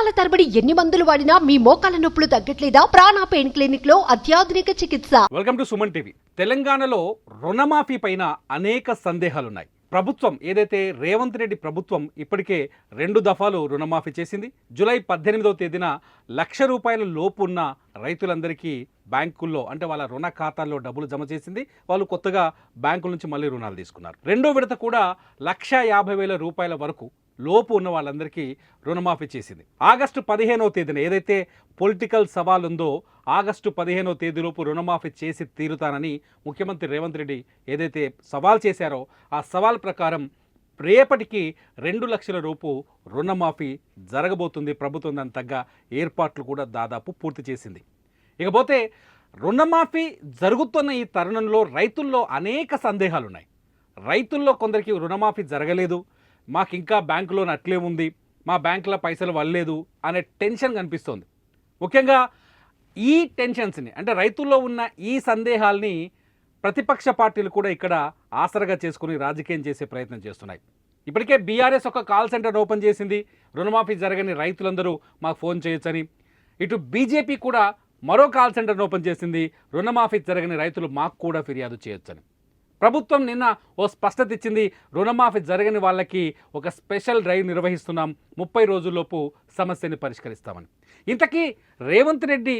సంవత్సరాల తరబడి ఎన్ని మందులు వాడినా మీ మోకాల నొప్పులు తగ్గట్లేదా? ప్రాణ పెయిన్ క్లినిక్లో అత్యాధునిక చికిత్స. Welcome to Suman TV. తెలంగాణలో రుణమాఫీ పైన అనేక సందేహాలున్నాయి. ప్రభుత్వం ఏదైతే రేవంత్ రెడ్డి ప్రభుత్వం ఇప్పటికే రెండు దఫాలు రుణమాఫీ చేసింది జూలై పద్దెనిమిదవ తేదీన లక్ష రూపాయల లోపు ఉన్న రైతులందరికీ బ్యాంకుల్లో అంటే వాళ్ళ రుణ ఖాతాల్లో డబ్బులు జమ చేసింది. వాళ్ళు కొత్తగా బ్యాంకుల నుంచి మళ్ళీ రుణాలు తీసుకున్నారు. రెండో విడత కూడా లక్ష యాభై వేల రూపాయల వరకు లోపు ఉన్న వాళ్ళందరికీ రుణమాఫీ చేసింది. ఆగస్టు పదిహేనవ తేదీన ఏదైతే పొలిటికల్ సవాల్ ఉందో ఆగస్టు పదిహేనవ తేదీలోపు రుణమాఫీ చేసి తీరుతానని ముఖ్యమంత్రి రేవంత్ రెడ్డి ఏదైతే సవాల్ చేశారో ఆ సవాల్ ప్రకారం రేపటికి రెండు లక్షల రూపు రుణమాఫీ జరగబోతుంది ప్రభుత్వం దాని తగ్గ ఏర్పాట్లు కూడా దాదాపు పూర్తి చేసింది. ఇకపోతే రుణమాఫీ జరుగుతున్న ఈ తరుణంలో రైతుల్లో అనేక సందేహాలు ఉన్నాయి రైతుల్లో కొందరికి రుణమాఫీ జరగలేదు మాకు ఇంకా బ్యాంకు లోన్ అట్లే ఉంది మా బ్యాంకులో పైసలు వల్లేదు అనే టెన్షన్ కనిపిస్తోంది. ముఖ్యంగా ఈ టెన్షన్స్ని అంటే రైతుల్లో ఉన్న ఈ సందేహాల్ని ప్రతిపక్ష పార్టీలు కూడా ఇక్కడ ఆసరగా చేసుకుని రాజకీయం చేసే ప్రయత్నం చేస్తున్నాయి. ఇప్పటికే బీఆర్ఎస్ ఒక కాల్ సెంటర్ ఓపెన్ చేసింది రుణమాఫీ జరగని రైతులందరూ మాకు ఫోన్ చేయొచ్చని. ఇటు బీజేపీ కూడా మరో కాల్ సెంటర్ను ఓపెన్ చేసింది రుణమాఫీ జరగని రైతులు మాకు కూడా ఫిర్యాదు చేయొచ్చని. ప్రభుత్వం నిన్న ఓ స్పష్టత ఇచ్చింది. రుణమాఫీ జరగని వాళ్ళకి ఒక స్పెషల్ డ్రైవ్ నిర్వహిస్తున్నాం. ముప్పై రోజుల్లోపు సమస్యని పరిష్కరిస్తామని. ఇంతకీ రేవంత్ రెడ్డి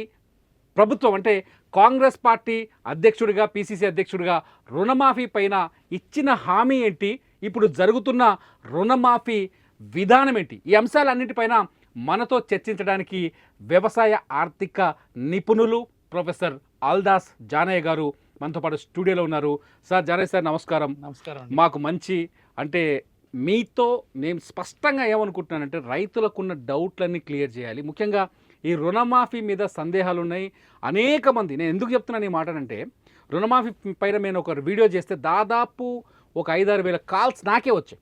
ప్రభుత్వం అంటే కాంగ్రెస్ పార్టీ అధ్యక్షుడిగా పిసిసి అధ్యక్షుడిగా రుణమాఫీ పైన ఇచ్చిన హామీ ఏంటి? ఇప్పుడు జరుగుతున్న రుణమాఫీ విధానం ఏంటి? ఈ అంశాలన్నింటిపైన మనతో చర్చించడానికి వ్యవసాయ ఆర్థిక నిపుణులు ప్రొఫెసర్ ఆల్దాస్ జానయ్య గారు మనతో పాటు స్టూడియోలో ఉన్నారు. సార్ జానయ్య సార్ నమస్కారం. నమస్కారం మాకు మంచి అంటే మీతో నేను స్పష్టంగా ఏమనుకుంటున్నానంటే రైతులకున్న డౌట్లన్నీ క్లియర్ చేయాలి. ముఖ్యంగా ఈ రుణమాఫీ మీద సందేహాలు ఉన్నాయి అనేక మంది నేను ఎందుకు చెప్తున్నాను ఈ మాటనంటే రుణమాఫీ పైన నేను ఒక వీడియో చేస్తే దాదాపు ఒక ఐదారు వేల కాల్స్ నాకే వచ్చాయి.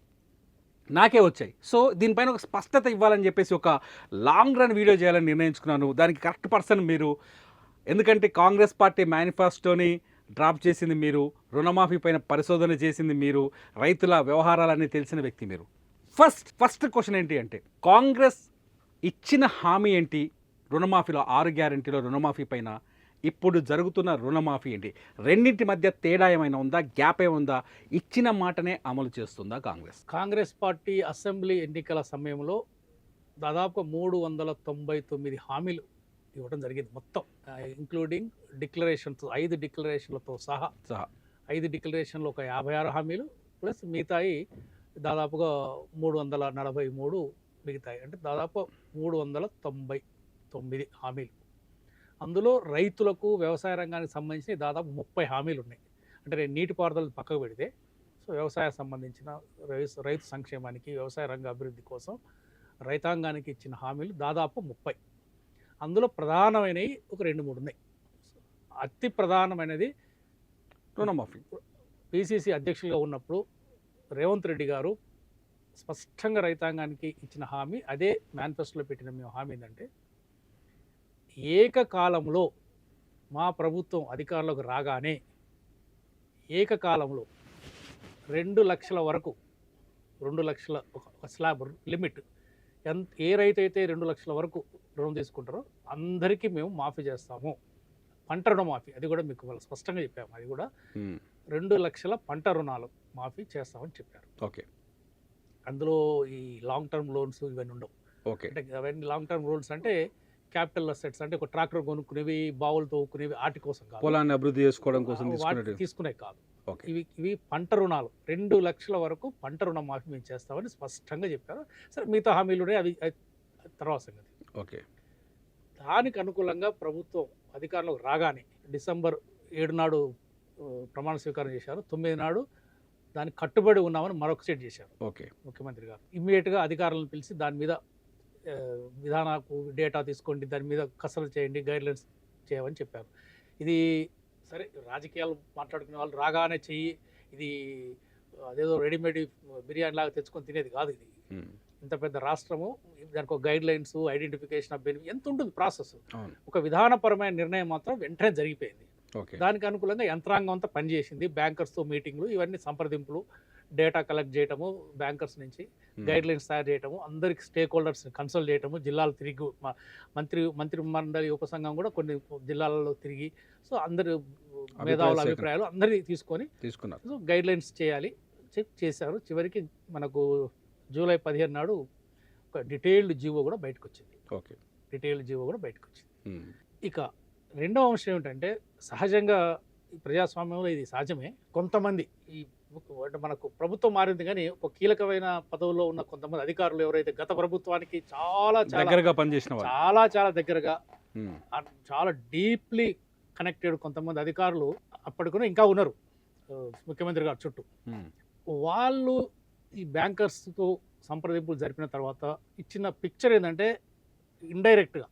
నాకే వచ్చాయి. సో దీనిపైన ఒక స్పష్టత ఇవ్వాలని చెప్పేసి ఒక లాంగ్ రన్ వీడియో చేయాలని నిర్ణయించుకున్నాను. దానికి కరెక్ట్ పర్సన్ మీరు. ఎందుకంటే కాంగ్రెస్ పార్టీ మేనిఫెస్టోని డ్రాప్ చేసింది మీరు రుణమాఫీ పైన పరిశోధన చేసింది మీరు రైతుల వ్యవహారాలన్నీ తెలిసిన వ్యక్తి మీరు. ఫస్ట్ ఫస్ట్ క్వశ్చన్ ఏంటి అంటే కాంగ్రెస్ ఇచ్చిన హామీ ఏంటి? రుణమాఫీలో ఆరు గ్యారంటీలో రుణమాఫీ పైన ఇప్పుడు జరుగుతున్న రుణమాఫీ ఏంటి? రెండింటి మధ్య తేడా ఏమైనా ఉందా? గ్యాప్ ఏముందా? ఇచ్చిన మాటనే అమలు చేస్తుందా కాంగ్రెస్? కాంగ్రెస్ పార్టీ అసెంబ్లీ ఎన్నికల సమయంలో దాదాపు మూడు వందల తొంభై తొమ్మిది హామీలు ఇవ్వడం జరిగింది. మొత్తం ఇంక్లూడింగ్ డిక్లరేషన్స్ ఐదు డిక్లరేషన్లతో సహా సహా. ఐదు డిక్లరేషన్లు ఒక యాభై ఆరు హామీలు ప్లస్ మిగతాయి దాదాపుగా మూడు వందల నలభై మూడు మిగతాయి. అంటే దాదాపు మూడు వందల తొంభై తొమ్మిది హామీలు. అందులో రైతులకు వ్యవసాయ రంగానికి సంబంధించి దాదాపు ముప్పై హామీలు ఉన్నాయి. అంటే నేను నీటిపారుదల పక్కకు పెడితే సో వ్యవసాయ సంబంధించిన రైతు సంక్షేమానికి వ్యవసాయ రంగ అభివృద్ధి కోసం రైతాంగానికి ఇచ్చిన హామీలు దాదాపు ముప్పై. అందులో ప్రధానమైనవి ఒక రెండు మూడు ఉన్నాయి. అతి ప్రధానమైనది రుణమాఫీ పిసిసి అధ్యక్షులుగా ఉన్నప్పుడు రేవంత్ రెడ్డి గారు స్పష్టంగా రైతాంగానికి ఇచ్చిన హామీ అదే మేనిఫెస్టోలో పెట్టిన మేము హామీ ఏంటంటే ఏకకాలంలో మా ప్రభుత్వం అధికారంలోకి రాగానే ఏకకాలంలో రెండు లక్షల వరకు రెండు లక్షల ఒక స్లాబ్ లిమిట్ ఎంత ఏ రైతు అయితే రెండు లక్షల వరకు రుణం తీసుకుంటారో అందరికీ మేము మాఫీ చేస్తాము. పంట రుణ మాఫీ అది కూడా మీకు వాళ్ళు స్పష్టంగా చెప్పాము. అది కూడా రెండు లక్షల పంట రుణాలు మాఫీ చేస్తామని చెప్పారు. ఓకే. అందులో ఈ లాంగ్ టర్మ్ లోన్స్ ఇవన్నీ ఉండవు. ఓకే. అంటే అవన్నీ లాంగ్ టర్మ్ లోన్స్ అంటే క్యాపిటల్ అసెట్స్ అంటే ఒక ట్రాక్టర్ కొనుక్కునేవి బావులు తవ్వుకునేవి వాటి కోసం కాదు. పొలాన్ని అభివృద్ధి చేసుకోవడం కోసం వాటి తీసుకున్నట్టు తీసుకునే కాదు. ఇవి ఇవి పంట రుణాలు. రెండు లక్షల వరకు పంట రుణ మాఫీ మేము చేస్తామని స్పష్టంగా చెప్పారు. సరే మిగతా హామీలు ఉన్నాయి అవి తర్వాత సంగతి. ఓకే. దానికి అనుకూలంగా ప్రభుత్వం అధికారంలోకి రాగానే డిసెంబర్ ఏడు నాడు ప్రమాణ స్వీకారం చేశారు. తొమ్మిది నాడు దానికి కట్టుబడి ఉన్నామని మరొక సెట్ చేశారు. ఓకే. ముఖ్యమంత్రి గారు. ఇమ్మీడియట్గా అధికారులను పిలిచి దాని మీద ఆ, విధానాకు డేటా తీసుకోండి దాని మీద కసరత్తు చేయండి గైడ్లైన్స్ చేయమని చెప్పారు. ఇది సరే రాజకీయాలు మాట్లాడుకునే వాళ్ళు రాగానే చెయ్యి ఇది అదేదో రెడీమేడ్ బిర్యానీ లాగా తెచ్చుకొని తినేది కాదు ఇది. ఇంత పెద్ద రాష్ట్రము దానికి ఒక guidelines identification of benefit ఎంత ఉంటుంది ప్రాసెస్ ఒక విధానపరమైన నిర్ణయం మాత్రం వెంటనే జరిగిపోయింది. ఓకే. దానికి అనుకూలంగా యంత్రాంగం అంతా పనిచేసింది. బ్యాంకర్స్తో మీటింగ్లు ఇవన్నీ సంప్రదింపులు డేటా కలెక్ట్ చేయటము బ్యాంకర్స్ నుంచి గైడ్ లైన్స్ తయారు చేయటము అందరికి స్టేక్ హోల్డర్స్ కన్సల్ట్ చేయటము జిల్లాలు తిరిగి మంత్రి మంత్రి మండలి ఉపసంఘం కూడా కొన్ని జిల్లాలలో తిరిగి సో అందరు మేధావుల. అభిప్రాయాలు అందరినీ తీసుకొని తీసుకున్నారు. సో గైడ్ లైన్స్ చేయాలి చెక్ చేశారు. చివరికి మనకు జూలై పదిహేను నాడు ఒక డీటెయిల్డ్ జీవో కూడా బయటకు వచ్చింది ఓకే. డీటెయిల్డ్ జీవో కూడా బయటకు వచ్చింది. ఇక రెండవ అంశం ఏమిటంటే సహజంగా ఈ ప్రజాస్వామ్యంలో ఇది సహజమే. కొంతమంది ఈ మనకు ప్రభుత్వం మారింది కానీ ఒక కీలకమైన పదవుల్లో ఉన్న కొంతమంది అధికారులు ఎవరైతే గత ప్రభుత్వానికి చాలా దగ్గరగా పనిచేసిన చాలా చాలా దగ్గరగా చాలా డీప్లీ కనెక్టెడ్ కొంతమంది అధికారులు అప్పటికూనే ఇంకా ఉన్నారు ముఖ్యమంత్రి గారి చుట్టూ. వాళ్ళు ఈ బ్యాంకర్స్తో సంప్రదింపులు జరిపిన తర్వాత ఇచ్చిన పిక్చర్ ఏంటంటే ఇండైరెక్ట్గా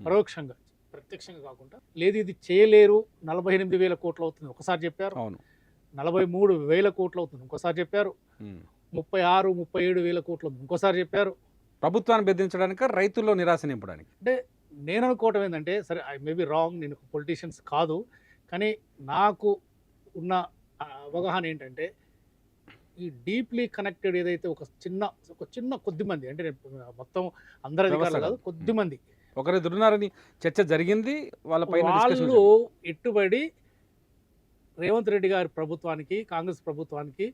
పరోక్షంగా ప్రత్యక్షంగా కాకుండా లేదు ఇది చేయలేరు నలభై ఎనిమిది వేల కోట్లు అవుతుంది. ఒకసారి చెప్పారు. అవును. నలభై మూడు వేల కోట్లు అవుతుంది. ఇంకోసారి చెప్పారు. ముప్పై ఆరు ముప్పై ఏడు వేల కోట్లు ఇంకోసారి చెప్పారు. ప్రభుత్వాన్ని బెదిరించడానికి రైతుల్లో నిరాశ నింపడానికి? నేను అనుకోవటం ఏంటంటే సరే ఐ మేబీ రాంగ్ నేను పొలిటీషియన్స్ కాదు కానీ నాకు ఉన్న అవగాహన ఏంటంటే ఈ డీప్లీ కనెక్టెడ్ ఏదైతే ఒక చిన్న ఒక చిన్న కొద్ది మంది అంటే మొత్తం అందరి అధికారులు కాదు కాదు. కొద్ది మంది. ఒకరి దురున్నారని చర్చ జరిగింది వాళ్ళ వాళ్ళు ఎట్టుబడి రేవంత్ రెడ్డి గారి ప్రభుత్వానికి కాంగ్రెస్ ప్రభుత్వానికి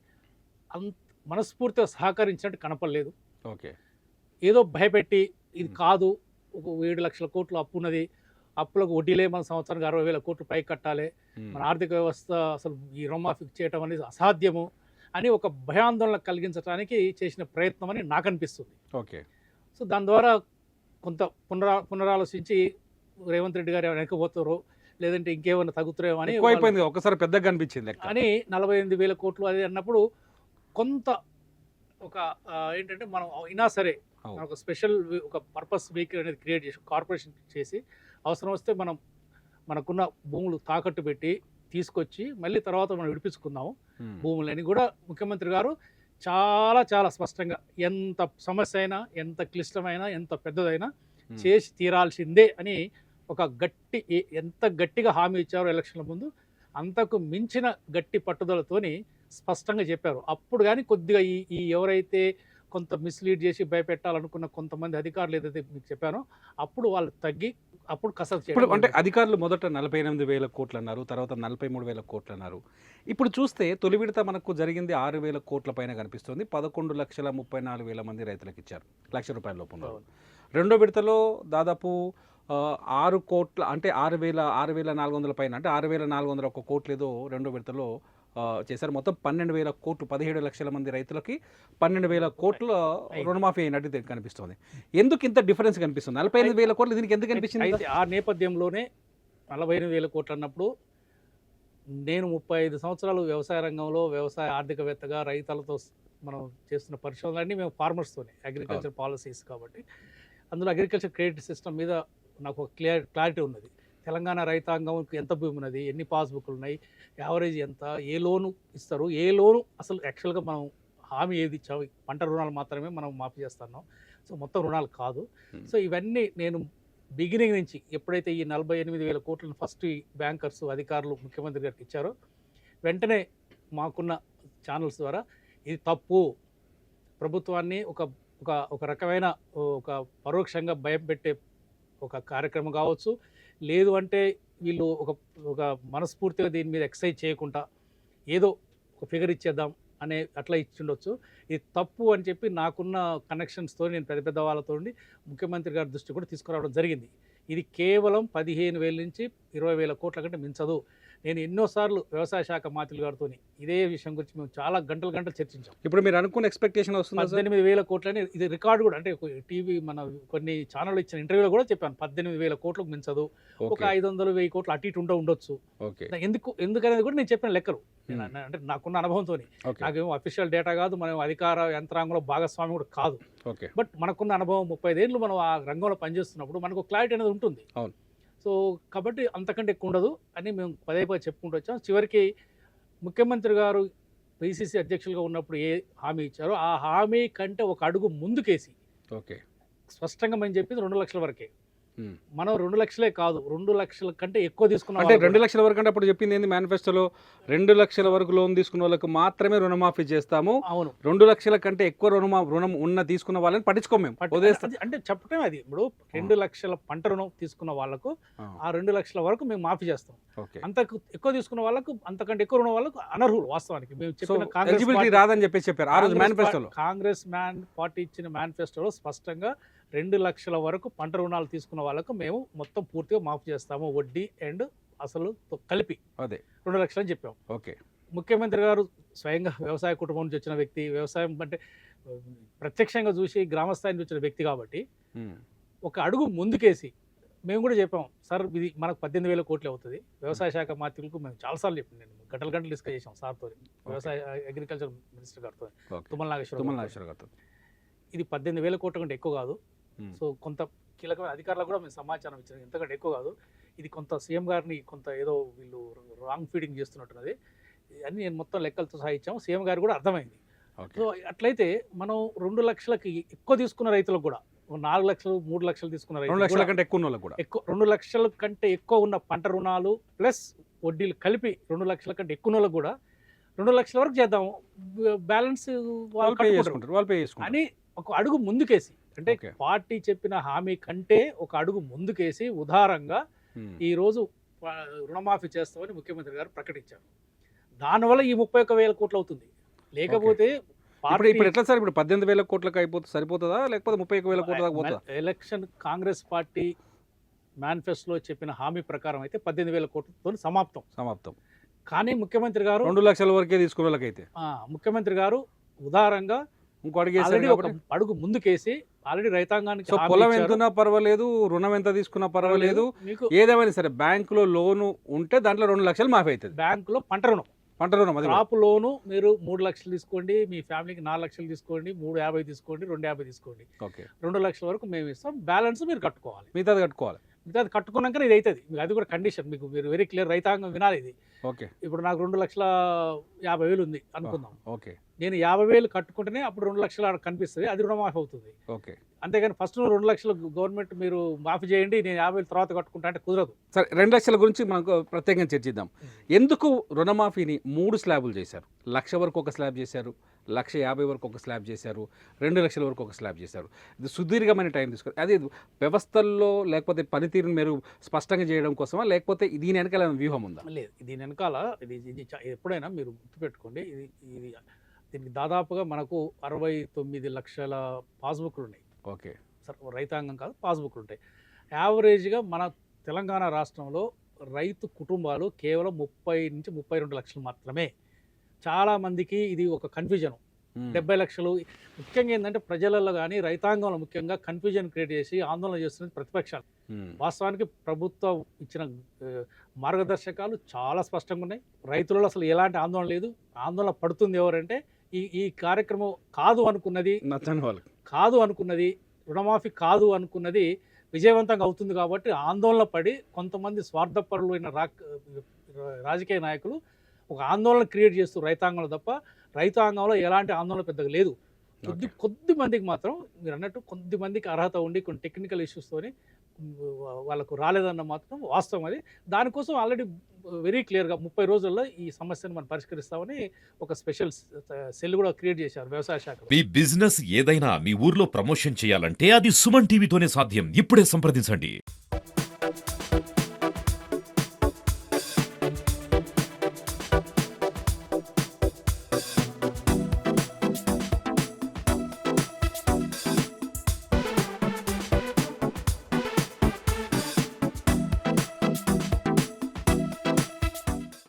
అంత మనస్ఫూర్తిగా సహకరించినట్టు కనపడలేదు ఓకే ఏదో భయపెట్టి ఇది. కాదు ఒక ఏడు లక్షల కోట్లు అప్పు ఉన్నది అప్పులకు వడ్డీలే మన సంవత్సరానికి అరవై వేల కోట్లు పైకి కట్టాలి. మన ఆర్థిక వ్యవస్థ అసలు ఈ రుణమా ఫిక్స్ చేయడం అనేది అసాధ్యము అని ఒక భయాందోళన కలిగించడానికి చేసిన ప్రయత్నం అని నాకు అనిపిస్తుంది ఓకే సో దాని ద్వారా కొంత పునరా పునరాలోచించి రేవంత్ రెడ్డి గారు వెనకపోతారో లేదంటే ఇంకేమైనా తగ్గుతారేమో అని ఎక్కువ అయిపోయింది కదా, ఒకసారి పెద్దగా కనిపించింది. అని నలభై ఎనిమిది వేల కోట్లు అది అన్నప్పుడు కొంత ఒక ఏంటంటే మనం అయినా సరే ఒక స్పెషల్ ఒక పర్పస్ వెహికల్ అనేది క్రియేట్ చేసి కార్పొరేషన్ చేసి అవసరం వస్తే మనం మనకున్న భూములు తాకట్టు పెట్టి తీసుకొచ్చి మళ్ళీ తర్వాత మనం విడిపించుకుందాము ఉమ్. భూములని కూడా ముఖ్యమంత్రి గారు చాలా చాలా స్పష్టంగా ఎంత సమస్య అయినా ఎంత క్లిష్టమైనా ఎంత పెద్దదైనా. చేసి తీరాల్సిందే అని ఒక గట్టి ఎంత గట్టిగా హామీ ఇచ్చారో ఎలక్షన్ల ముందు అంతకు మించిన గట్టి పట్టుదలతోని స్పష్టంగా చెప్పారు అప్పుడు కానీ కొద్దిగా ఈ ఈ ఎవరైతే కొంత మిస్లీడ్ చేసి భయపెట్టాలనుకున్న కొంతమంది అధికారులు ఏదైతే మీకు చెప్పానో అప్పుడు వాళ్ళు తగ్గి అప్పుడు కసరత్తు ఇప్పుడు అంటే. అధికారులు మొదట నలభై ఎనిమిది వేల కోట్లు అన్నారు తర్వాత నలభై మూడు వేల కోట్లు అన్నారు ఇప్పుడు చూస్తే తొలి విడత మనకు జరిగింది ఆరు వేల కోట్ల పైన కనిపిస్తుంది పదకొండు లక్షల ముప్పై నాలుగు వేల మంది రైతులకు ఇచ్చారు లక్ష రూపాయల లోపు ఉన్నారు. అవును. రెండో విడతలో దాదాపు ఆరు కోట్ల అంటే ఆరు వేల ఆరు వేల నాలుగు వందల పైన అంటే ఆరు వేల నాలుగు వందల ఒక కోట్లు ఏదో రెండో విడతలో చేశారు. మొత్తం పన్నెండు వేల కోట్లు పదిహేడు లక్షల మంది రైతులకి పన్నెండు వేల కోట్ల రుణమాఫీ అయినట్టు కనిపిస్తుంది. ఎందుకు ఇంత డిఫరెన్స్ కనిపిస్తుంది? నలభై ఎనిమిది వేల కోట్లు దీనికి ఎందుకు అయితే ఆ నేపథ్యంలోనే నలభై ఎనిమిది వేల కోట్లు అన్నప్పుడు నేను ముప్పై ఐదు సంవత్సరాలు వ్యవసాయ రంగంలో వ్యవసాయ ఆర్థికవేత్తగా రైతులతో మనం చేస్తున్న పరిశోధనలన్నీ మేము ఫార్మర్స్తోనే అగ్రికల్చర్ పాలసీస్ కాబట్టి. అందులో అగ్రికల్చర్ క్రెడిట్ సిస్టమ్ మీద నాకు ఒక క్లియర్ క్లారిటీ ఉన్నది. తెలంగాణ రైతాంగంకి ఎంత భూమి ఉన్నది ఎన్ని పాస్బుక్లు ఉన్నాయి యావరేజ్ ఎంత ఏ లోను ఇస్తారు ఏ లోను అసలు యాక్చువల్గా మనం హామీ ఏది ఇచ్చాము పంట రుణాలు మాత్రమే మనం మాఫీ చేస్తున్నాం. సో మొత్తం రుణాలు కాదు. సో ఇవన్నీ నేను బిగినింగ్ నుంచి ఎప్పుడైతే ఈ నలభై ఎనిమిది వేల కోట్లను ఫస్ట్ బ్యాంకర్స్ అధికారులు ముఖ్యమంత్రి గారికి ఇచ్చారో వెంటనే మాకున్న ఛానల్స్ ద్వారా ఇది తప్పు. ప్రభుత్వాన్ని ఒక ఒక ఒక రకమైన ఒక పరోక్షంగా భయం పెట్టే ఒక కార్యక్రమం కావచ్చు. లేదు అంటే వీళ్ళు ఒక ఒక మనస్ఫూర్తిగా దీని మీద ఎక్సైజ్ చేయకుండా ఏదో ఒక ఫిగర్ ఇచ్చేద్దాం అనే అట్లా ఇచ్చిండొచ్చు. ఇది తప్పు అని చెప్పి నాకున్న కనెక్షన్స్తో నేను పెద్ద పెద్ద వాళ్ళతో ముఖ్యమంత్రి గారి దృష్టి కూడా తీసుకురావడం జరిగింది. ఇది కేవలం పదిహేను వేల నుంచి ఇరవై వేల కోట్ల కంటే మించదు. నేను ఎన్నోసార్లు వ్యవసాయ శాఖ మంత్రులు గారితో ఇదే విషయం గురించి మేము చాలా గంటలు గంటలు చర్చించాం. ఇప్పుడు మీరు అనుకున్న ఎక్స్పెక్టేషన్ వస్తుందా పద్దెనిమిది వేల కోట్లని ఇది రికార్డు కూడా అంటే టీవీ మన కొన్ని ఛానల్ ఇచ్చిన ఇంటర్వ్యూలో కూడా చెప్పాను పద్దెనిమిది వేల కోట్లకు మించదు. ఒక ఐదు వందలు వెయ్యి కోట్లు అటు ఇటు ఉండ ఉండొచ్చు. ఎందుకు ఎందుకనేది కూడా నేను చెప్పిన లెక్కలు. Hmm. అంటే నాకున్న అనుభవంతో నాకేమో అఫీషియల్ డేటా కాదు మనం అధికార యంత్రాంగంలో భాగస్వామి కూడా కాదు. బట్ మనకున్న అనుభవం ముప్పై ఏళ్ళు మనం ఆ రంగంలో పనిచేస్తున్నప్పుడు మనకు క్లారిటీ అనేది ఉంటుంది. అవును. సో కాబట్టి అంతకంటే ఎక్కువ ఉండదు అని మేము పదే పదే చెప్పుకుంటూ వచ్చాం చివరికి ముఖ్యమంత్రి గారు పిసిసి అధ్యక్షులుగా ఉన్నప్పుడు ఏ హామీ ఇచ్చారో ఆ హామీ కంటే ఒక అడుగు ముందుకేసి ఓకే స్పష్టంగా మేము చెప్పింది రెండు లక్షల వరకే. మనం రెండు లక్షలే కాదు రెండు లక్షల కంటే ఎక్కువ తీసుకున్న అంటే రెండు లక్షల వరకు అంటే అప్పుడు చెప్పింది ఏంది? మేనిఫెస్టోలో రెండు లక్షల వరకు లోన్ తీసుకున్న వాళ్ళకి మాత్రమే రుణమాఫీ చేస్తాము. అవును. రెండు లక్షల కంటే ఎక్కువ రుణమా రుణం ఉన్న తీసుకున్న వాళ్ళని పట్టించుకోం మేము. పట్టు- వదిలేస్తాం. అది- అంటే చెప్పటమే అది. ఇప్పుడు రెండు లక్షల పంట రుణం తీసుకున్న వాళ్ళకు ఆ, రెండు లక్షల వరకు మేము మాఫీ చేస్తాం. అంతకు ఎక్కువ తీసుకున్న వాళ్ళకు అంతకంటే ఎక్కువ రుణం వాళ్ళకు అనర్హులు వాస్తవానికి. మేము చెప్పిన రాదని చెప్పేసి చెప్పారు. ఆ రోజు మేనిఫెస్టోలో. కాంగ్రెస్ మ్యాన్ పార్టీ ఇచ్చిన మేనిఫెస్టోలో స్పష్టంగా రెండు లక్షల వరకు పంట రుణాలు తీసుకున్న వాళ్ళకు మేము మొత్తం పూర్తిగా మాఫీ చేస్తాము. వడ్డీ అండ్ అసలు కలిపి అదే. రెండు లక్షలు అని చెప్పాం. ఓకే. ముఖ్యమంత్రి గారు స్వయంగా వ్యవసాయ కుటుంబం నుంచి వచ్చిన వ్యక్తి వ్యవసాయం అంటే ప్రత్యక్షంగా చూసి గ్రామస్థాయి నుంచి వచ్చిన వ్యక్తి కాబట్టి ఒక అడుగు ముందుకేసి మేము కూడా చెప్పాం సార్ ఇది మనకు పద్దెనిమిది వేల కోట్లు అవుతుంది. వ్యవసాయ శాఖ మంత్రులకు మేము చాలాసార్లు చెప్పాం. నేను గంటల గంటలు డిస్కస్ చేసాం సార్తో. వ్యవసాయ అగ్రికల్చర్ మినిస్టర్ గారితో. తుమ్మల నాగేశ్వర తుమ్మల. నాగేశ్వర గారితో. ఇది పద్దెనిమిది వేల కోట్ల కంటే ఎక్కువ కాదు. సో కొంత కీలకమైన అధికారులకు కూడా మేము సమాచారం ఇచ్చాం. ఎంతకంటే ఎక్కువ కాదు. ఇది కొంత సీఎం గారిని కొంత ఏదో వీళ్ళు రాంగ్ ఫీడింగ్ చేస్తున్నట్టున్నది. అన్ని నేను మొత్తం లెక్కలతో సహా ఇచ్చాము. సీఎం గారు కూడా అర్థమైంది. సో అట్లయితే మనం రెండు లక్షలకి ఎక్కువ తీసుకున్న రైతులకు కూడా నాలుగు లక్షలు మూడు లక్షలు తీసుకున్న రెండు లక్షల కంటే ఎక్కువ కూడా. ఎక్కువ రెండు లక్షల కంటే ఎక్కువ ఉన్న పంట రుణాలు ప్లస్ వడ్డీలు కలిపి రెండు లక్షల కంటే ఎక్కువ కూడా రెండు లక్షల వరకు చేద్దాం. బ్యాలెన్స్ వాళ్ళు పే కట్టుకుంటారు. చేసుకుంటారు వాళ్ళు పే చేసుకుంటారు. అని ఒక అడుగు ముందుకేసి అంటే. పార్టీ చెప్పిన హామీ కంటే ఒక అడుగు ముందుకేసి ఉదారంగా ఉమ్, ఈ రోజు ఆ, రుణమాఫీ చేస్తామని ముఖ్యమంత్రి గారు ప్రకటించారు. దానివల్ల ఈ ముప్పై ఒక్క వేల కోట్లు అవుతుంది. లేకపోతే ఇప్పుడు ఇప్పుడు ఎట్లా సార్? ఇప్పుడు పద్దెనిమిది వేల కోట్లకు అయిపోతుంది సరిపోతుందా? లేకపోతే ముప్పై ఒక వేల కోట్ల దాకా ఎలక్షన్ కాంగ్రెస్ పార్టీ మేనిఫెస్టోలో చెప్పిన హామీ ప్రకారం అయితే పద్దెనిమిది వేల కోట్లతో సమాప్తం. సమాప్తం. కానీ ముఖ్యమంత్రి గారు రెండు లక్షల వరకే తీసుకున్న వాళ్ళకైతే. ముఖ్యమంత్రి గారు ఉదారంగా ఇంకో ఆల్రెడీ ఒక అడుగు ముందుకేసి ఆల్రెడీ రైతాంగానికి సో పొలం. ఎంతున్నా పర్వాలేదు రుణం ఎంత తీసుకున్నా పర్వాలేదు. ఏదేమైనా సరే బ్యాంకులో లోను ఉంటే దాంట్లో రెండు లక్షలు మాఫీ అవుతుంది బ్యాంకులో పంట రుణం. పంట రుణం అది. క్రాప్ లోను మీరు మూడు లక్షలు తీసుకోండి మీ ఫ్యామిలీకి నాలుగు లక్షలు తీసుకోండి మూడు యాభై తీసుకోండి రెండు యాభై తీసుకోండి. ఓకే. రెండు లక్షల వరకు మేము ఇస్తాం. బ్యాలెన్స్ మీరు కట్టుకోవాలి. మిగతాది కట్టుకోవాలి. మిగతా అది కట్టుకున్నాక ఇది అవుతుంది మీకు అది కూడా కండిషన్. మీకు మీరు వెరీ క్లియర్ రైతాంగం వినాలి ఇది. ఓకే. ఇప్పుడు నాకు రెండు లక్షల యాభై వేలు ఉంది అనుకుందాం. ఓకే. నేను యాభై వేలు కట్టుకుంటేనే అప్పుడు రెండు లక్షలు కనిపిస్తుంది అది రుణమాఫీ అవుతుంది. ఓకే. అంతేగాని ఫస్ట్ రెండు లక్షలు గవర్నమెంట్ మీరు మాఫీ చేయండి నేను యాభై వేలు తర్వాత కట్టుకుంటా అంటే కుదరదు. సరే రెండు లక్షల గురించి మనకు ప్రత్యేకంగా చర్చిద్దాం. ఎందుకు రుణమాఫీని మూడు స్లాబులు చేశారు? లక్ష వరకు ఒక స్లాబ్ చేశారు లక్ష యాభై వరకు ఒక స్లాబ్ చేశారు రెండు లక్షల వరకు ఒక స్లాబ్ చేశారు. ఇది సుదీర్ఘమైన టైం తీసుకొని అది వ్యవస్థల్లో లేకపోతే పనితీరుని మీరు స్పష్టంగా చేయడం కోసమా లేకపోతే దీని వెనకాల వ్యూహం ఉందా? లేదు దీని వెనకాల ఇది ఎప్పుడైనా మీరు గుర్తుపెట్టుకోండి ఇది ఇది దీనికి దాదాపుగా మనకు అరవై తొమ్మిది లక్షల పాస్బుక్లు ఉన్నాయి ఓకే. సర్ రైతాంగం కాదు పాస్బుక్లు ఉంటాయి యావరేజ్గా మన తెలంగాణ రాష్ట్రంలో రైతు కుటుంబాలు కేవలం ముప్పై నుంచి ముప్పై రెండు లక్షలు మాత్రమే. చాలా మందికి ఇది ఒక కన్ఫ్యూజన్. డెబ్బై లక్షలు ముఖ్యంగా ఏంటంటే ప్రజలలో కానీ రైతాంగంలో ముఖ్యంగా కన్ఫ్యూజన్ క్రియేట్ చేసి ఆందోళన చేస్తున్నది ప్రతిపక్షాలు. వాస్తవానికి ప్రభుత్వం ఇచ్చిన మార్గదర్శకాలు చాలా స్పష్టంగా ఉన్నాయి రైతులలో అసలు ఎలాంటి ఆందోళన లేదు. ఆందోళన పడుతుంది ఎవరంటే ఈ ఈ కార్యక్రమం కాదు అనుకున్నది నచ్చని వాళ్ళకి కాదు అనుకున్నది రుణమాఫీ కాదు అనుకున్నది విజయవంతంగా అవుతుంది కాబట్టి ఆందోళన పడి కొంతమంది స్వార్థపరులు అయిన రా రాజకీయ నాయకులు ఒక ఆందోళన క్రియేట్ చేస్తూ రైతాంగంలో తప్ప రైతాంగంలో ఎలాంటి ఆందోళన పెద్దగా లేదు. కొద్ది కొద్ది మందికి మాత్రం మీరు అన్నట్టు కొద్ది మందికి అర్హత ఉండి కొన్ని టెక్నికల్ ఇష్యూస్తోని వాళ్ళకు రాలేదన్న మాత్రం వాస్తవం అది. దానికోసం ఆల్రెడీ వెరీ క్లియర్గా ముప్పై రోజుల్లో ఈ సమస్యను మనం పరిష్కరిస్తామని ఒక స్పెషల్ సెల్ కూడా క్రియేట్ చేశారు వ్యవసాయ శాఖ మీ బిజినెస్ ఏదైనా మీ ఊర్లో ప్రమోషన్ చేయాలంటే అది సుమన్ టీవీతోనే సాధ్యం. ఇప్పుడే సంప్రదించండి.